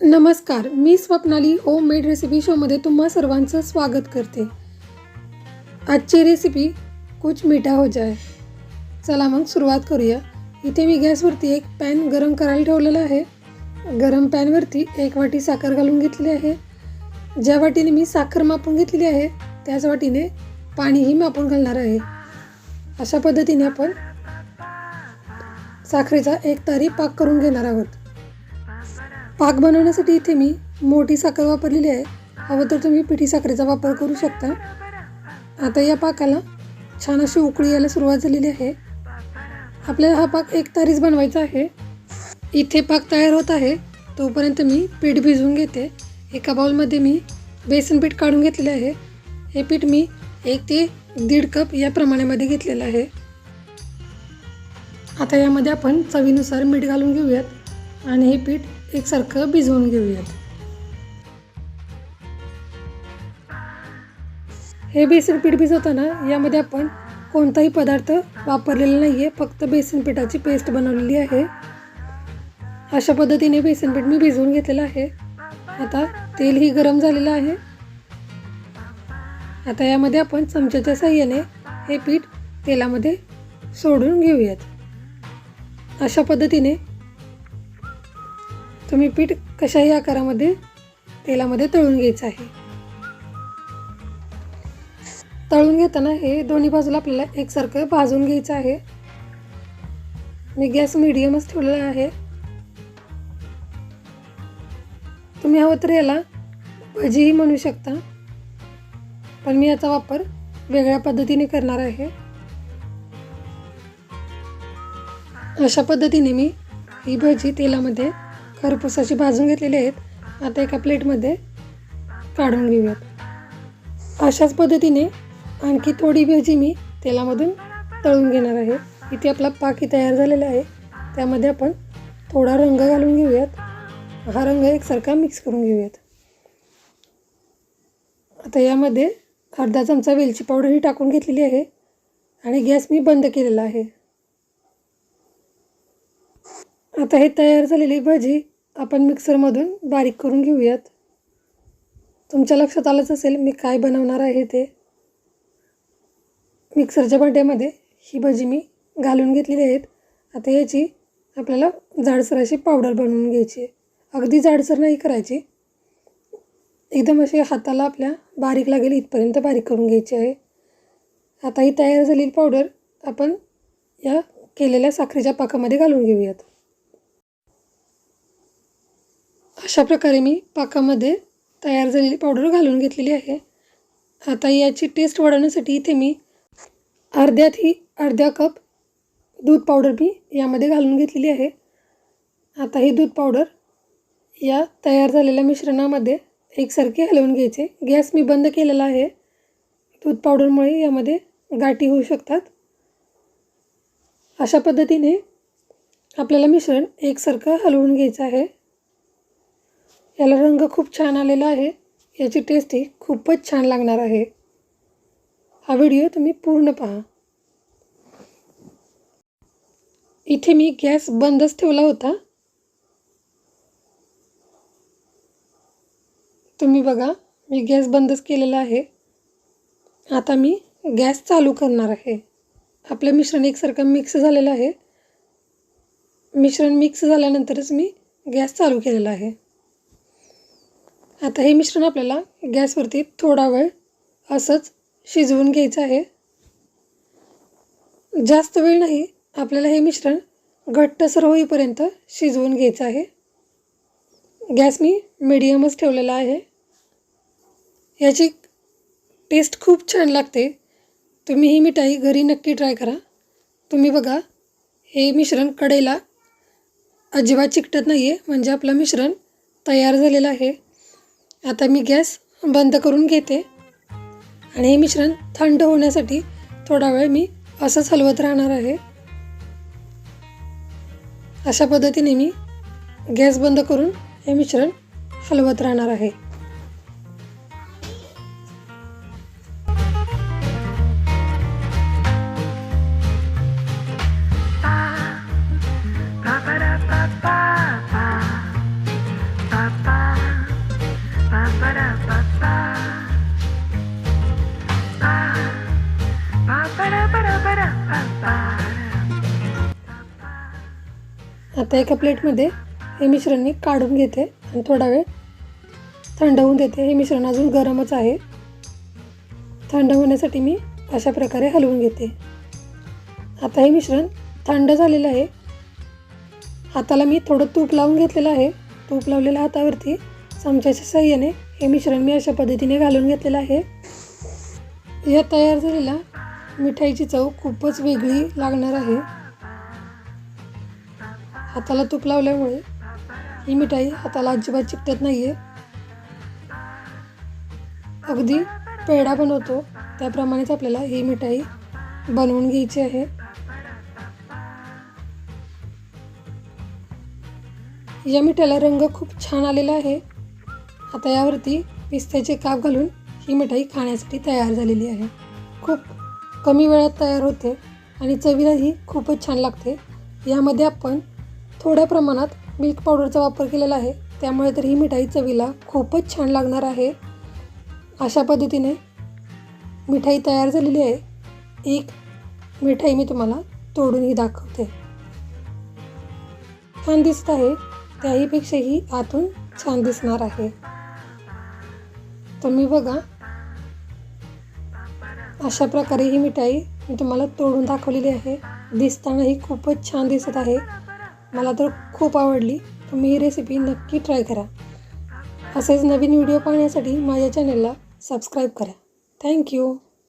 नमस्कार मी Swapnali home made recipe शोमध्ये तुम्हा सर्वांचं स्वागत करते. आजची रेसिपी कुछ मीठा हो जाय चला मग सुरुवात करूया. इथे मी गॅसवरती एक पॅन गरम करायला ठेवलेला आहे. गरम पॅनवरती एक वाटी साखर घालून घेतली आहे. ज्या वाटीने मी साखर मापून घेतलेली आहे त्याच वाटीने पाणीही मापून घालणार आहे. अशा पद्धतीने आपण साखरेचा एक तारी पाक करून घेणार आहोत. पाक बनवण्यासाठी इथे मी मोठी साखर वापरलेली आहे. हवं तर तुम्ही पिठी साखरेचा वापर करू शकता. आता या पाकाला छान अशी उकळी यायला सुरुवात झालेली आहे. आपल्याला हा पाक एक तारीच बनवायचा आहे. इथे पाक तयार होत आहे. तोपर्यंत मी पीठ भिजवून घेते. एका बाउलमध्ये मी बेसन पीठ काढून घेतलेलं आहे. हे पीठ मी एक ते दीड कप या प्रमाणामध्ये घेतलेलं आहे. आता यामध्ये आपण चवीनुसार मीठ घालून घेऊयात. आणि हे पीठ एकसारखं भिजवून घेऊयात. हे बेसन पीठ भिजवताना यामध्ये आपण कोणताही पदार्थ वापरलेला नाही आहे फक्त बेसन पिठाची पेस्ट बनवलेली आहे. अशा पद्धतीने बेसन पीठ मी भिजवून घेतलेलं आहे. आता तेलही गरम झालेलं आहे. आता यामध्ये आपण चमच्याच्या साह्याने हे पीठ तेलामध्ये सोडून घेऊयात. अशा पद्धतीने तुम्ही पीठ कशाही आकारामध्ये तेलामध्ये तळून घ्यायचं आहे. तळून घेताना हे दोन्ही बाजूला आपल्याला एकसारखं भाजून घ्यायचं आहे. मी गॅस मिडियमच ठेवलेला आहे. तुम्ही हवं तर याला भजीही म्हणू शकता. पण मी याचा वापर वेगळ्या पद्धतीने करणार आहे. अशा पद्धतीने मी ही भजी तेलामध्ये खरपूस अशी भाजून घेतलेली आहेत. आता एका प्लेटमध्ये काढून घेऊयात. अशाच पद्धतीने आणखी थोडी भजी मी तेलामधून तळून घेणार आहे. इथे आपला पाकी तयार झालेला आहे. त्यामध्ये आपण थोडा रंग घालून घेऊयात. हा रंग एकसारखा मिक्स करून घेऊयात. आता यामध्ये अर्धा चमचा वेलची पावडर ही टाकून घेतलेली आहे. आणि गॅस मी बंद केलेला आहे. आता हे तयार झालेली भाजी आपण मिक्सरमधून बारीक करून घेऊयात. तुमच्या लक्षात आलंच असेल मी काय बनवणार आहे ते. मिक्सरच्या भांड्यामध्ये ही भाजी मी घालून घेतलेली आहेत. आता याची आपल्याला जाडसर अशी पावडर बनवून घ्यायची आहे. अगदी जाडसर नाही करायची. एकदम अशी हाताला आपल्या बारीक लागेल इथपर्यंत बारीक करून घ्यायची आहे. आता ही तयार झालेली पावडर आपण या केलेल्या साखरेच्या पाकामध्ये घालून घेऊयात. अशा प्रकारे मी पाकामध्ये तयार झालेली पावडर घालून घेतलेली आहे. आता याची टेस्ट वाढवण्यासाठी इथे मी अर्ध्यात ही अर्ध्या कप दूध पावडर मी यामध्ये घालून घेतलेली आहे. आता ही दूध पावडर या तयार झालेल्या मिश्रणामध्ये एकसारखी हलवून घ्यायचे. गॅस मी बंद केलेला आहे. दूध पावडरमुळे यामध्ये गाठी होऊ शकतात. अशा पद्धतीने आपल्याला मिश्रण एकसारखं हलवून घ्यायचं आहे. याला रंग खूप छान आलेला आहे. याची टेस्टही खूपच छान लागणार आहे. हा व्हिडिओ तुम्ही पूर्ण पहा. इथे मी गॅस बंदच ठेवला होता. तुम्ही बघा मी गॅस बंदच केलेला आहे. आता मी गॅस चालू करणार आहे. आपलं मिश्रण एकसारखं मिक्स झालेलं आहे. मिश्रण मिक्स झाल्यानंतरच मी गॅस चालू केलेला आहे. आता हे मिश्रण आपल्याला गॅसवरती थोडा वेळ असंच शिजवून घ्यायचं आहे. जास्त वेळ नाही आपल्याला हे मिश्रण घट्टसर होईपर्यंत शिजवून घ्यायचं आहे. गॅस मी मिडियमच ठेवलेला आहे. याची टेस्ट खूप छान लागते. तुम्ही ही मिठाई घरी नक्की ट्राय करा. तुम्ही बघा हे मिश्रण कडेला अजिबात चिकटत नाही आहे म्हणजे आपलं मिश्रण तयार झालेलं आहे. आता मी गॅस बंद करून घेते. आणि हे मिश्रण थंड होण्यासाठी थोडा वेळ मी असंच हलवत राहणार आहे. अशा पद्धतीने मी गॅस बंद करून हे मिश्रण हलवत राहणार आहे. आता एका प्लेटमध्ये हे मिश्रण मी काढून घेते आणि थोडा वेळ थंड होऊन देते. हे मिश्रण अजून गरमच आहे. थंड होण्यासाठी मी अशा प्रकारे हलवून घेते. आता हे मिश्रण थंड झालेलं आहे. हाताला मी थोडं तूप लावून घेतलेलं आहे. तूप लावलेल्या हातावरती चमच्याच्या साह्याने हे मिश्रण मी अशा पद्धतीने घालून घेतलेलं आहे. या तयार झालेला मिठाईची चव खूपच वेगळी लागणार आहे. हाताला तूप लावल्यामुळे ही मिठाई हाताला अजिबात चिकटत नाही आहे अगदी पेढा बनवतो त्याप्रमाणेच आपल्याला ही मिठाई बनवून घ्यायची आहे. या मिठाईला रंग खूप छान आलेला आहे. आता यावरती पिस्त्याचे काप घालून ही मिठाई खाण्यासाठी तयार झालेली आहे. खूप कमी वेळात तयार होते आणि चवीलाही खूपच छान लागते. यामध्ये आपण थोड्या प्रमाणात मिल्क पावडरचा वापर केलेला आहे. त्यामुळे तर ही मिठाई चवीला खूपच छान लागणार आहे. अशा पद्धतीने मिठाई तयार झालेली आहे. एक मिठाई मी तुम्हाला तोडूनही दाखवते. छान दिसत आहे. त्याहीपेक्षाही आतून छान दिसणार आहे. तुम्ही बघा. अशा प्रकारे ही मिठाई मी तुम्हाला तोडून दाखवलेली आहे. दिसतानाही खूपच छान दिसत आहे. मला तर खूप आवडली. तुम्ही ही रेसिपी नक्की ट्राय करा. असेच नवीन व्हिडिओ पाहण्यासाठी माझ्या चॅनलला सबस्क्राईब करा. थँक्यू